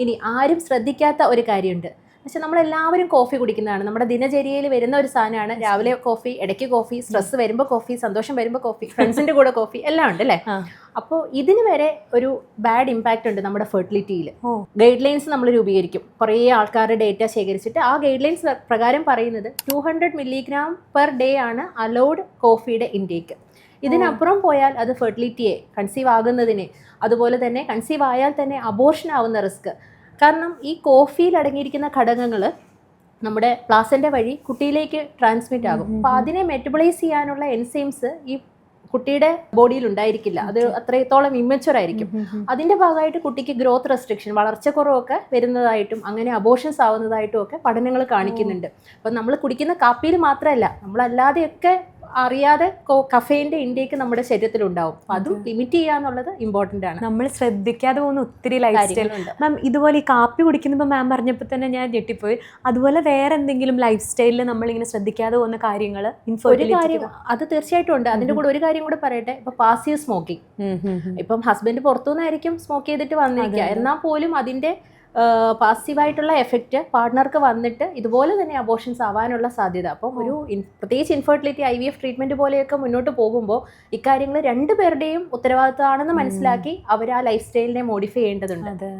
ഇനി ആരും ശ്രദ്ധിക്കാത്ത ഒരു കാര്യമുണ്ട്. പക്ഷെ നമ്മളെല്ലാവരും കോഫി കുടിക്കുന്നതാണ്. നമ്മുടെ ദിനചര്യയിൽ വരുന്ന ഒരു സാധനമാണ് രാവിലെ കോഫി ഇടയ്ക്ക് കോഫി സ്ട്രെസ് വരുമ്പോൾ കോഫി സന്തോഷം വരുമ്പോൾ കോഫി ഫ്രണ്ട്സിന്റെ കൂടെ കോഫി എല്ലാം ഉണ്ട് അല്ലേ? അപ്പോൾ ഇതിന് വരെ ഒരു ബാഡ് ഇമ്പാക്റ്റ് ഉണ്ട് നമ്മുടെ ഫെർട്ടിലിറ്റിയിൽ. ഗൈഡ് ലൈൻസ് നമ്മൾ രൂപീകരിക്കും. കുറേ ആൾക്കാരുടെ ഡേറ്റ ശേഖരിച്ചിട്ട് ആ ഗൈഡ് ലൈൻസ് പ്രകാരം പറയുന്നത് two hundred milligram per day ആണ് അലൗഡ് കോഫിയുടെ ഇൻടേക്ക് ഇതിനപ്പുറം പോയാൽ അത് ഫെർട്ടിലിറ്റിയെ കൺസീവ് ആകുന്നതിനെ അതുപോലെ തന്നെ കൺസീവ് ആയാൽ തന്നെ അബോർഷൻ ആവുന്ന റിസ്ക് കാരണം ഈ കോഫിയിൽ അടങ്ങിയിരിക്കുന്ന ഘടകങ്ങൾ നമ്മുടെ പ്ലാസന്റെ വഴി കുട്ടിയിലേക്ക് ട്രാൻസ്മിറ്റ് ആകും. അപ്പോൾ അതിനെ മെറ്റബിളൈസ് ചെയ്യാനുള്ള എൻസൈംസ് ഈ കുട്ടിയുടെ ബോഡിയിൽ ഉണ്ടായിരിക്കില്ല. അത് അത്രത്തോളം ഇമ്മച്ചുവർ ആയിരിക്കും. അതിന്റെ ഭാഗമായിട്ട് കുട്ടിക്ക് ഗ്രോത്ത് റെസ്ട്രിക്ഷൻ വളർച്ചക്കുറവൊക്കെ വരുന്നതായിട്ടും അങ്ങനെ അബോഷൻസ് ആവുന്നതായിട്ടും ഒക്കെ പഠനങ്ങൾ കാണിക്കുന്നുണ്ട്. അപ്പം നമ്മൾ കുടിക്കുന്ന കാപ്പിയിൽ മാത്രമല്ല നമ്മളല്ലാതെയൊക്കെ അറിയാതെ കഫേന്റെ ഇൻടേക്ക് നമ്മുടെ ശരീരത്തിൽ ഉണ്ടാവും അതും ലിമിറ്റ് ചെയ്യുക എന്നുള്ളത് ഇമ്പോർട്ടന്റ് ആണ്. നമ്മൾ ശ്രദ്ധിക്കാതെ പോകുന്ന ഒത്തിരി ലൈഫ് സ്റ്റൈൽ മാം ഇതുപോലെ ഈ കാപ്പി കുടിക്കുന്നപ്പോൾ മാം പറഞ്ഞപ്പോൾ തന്നെ ഞാൻ ഞെട്ടിപ്പോയി. അതുപോലെ വേറെ എന്തെങ്കിലും ലൈഫ് സ്റ്റൈലിൽ നമ്മളിങ്ങനെ ശ്രദ്ധിക്കാതെ പോകുന്ന കാര്യങ്ങൾ ഒരു കാര്യം അത് തീർച്ചയായിട്ടും ഉണ്ട്. അതിന്റെ കൂടെ ഒരു കാര്യം കൂടെ പറയട്ടെ. ഇപ്പൊ പാസീവ് സ്മോക്കിംഗ് ഇപ്പം ഹസ്ബൻഡ് പുറത്തുനിന്നായിരിക്കും സ്മോക്ക് ചെയ്തിട്ട് വന്നിരിക്കുക. എന്നാൽ പോലും അതിന്റെ പാസീവായിട്ടുള്ള എഫക്റ്റ് പാർട്ട്ണർക്ക് വന്നിട്ട് ഇതുപോലെ തന്നെ അബോഷൻസ് ആവാനുള്ള സാധ്യത. അപ്പം ഒരു പ്രത്യേകിച്ച് infertility I V F treatment പോലെയൊക്കെ മുന്നോട്ട് പോകുമ്പോൾ ഇക്കാര്യങ്ങൾ രണ്ടുപേരുടെയും ഉത്തരവാദിത്തമാണെന്ന് മനസ്സിലാക്കി അവർ ആ ലൈഫ് സ്റ്റൈലിനെ മോഡിഫൈ ചെയ്യേണ്ടതുണ്ട്. അതെ.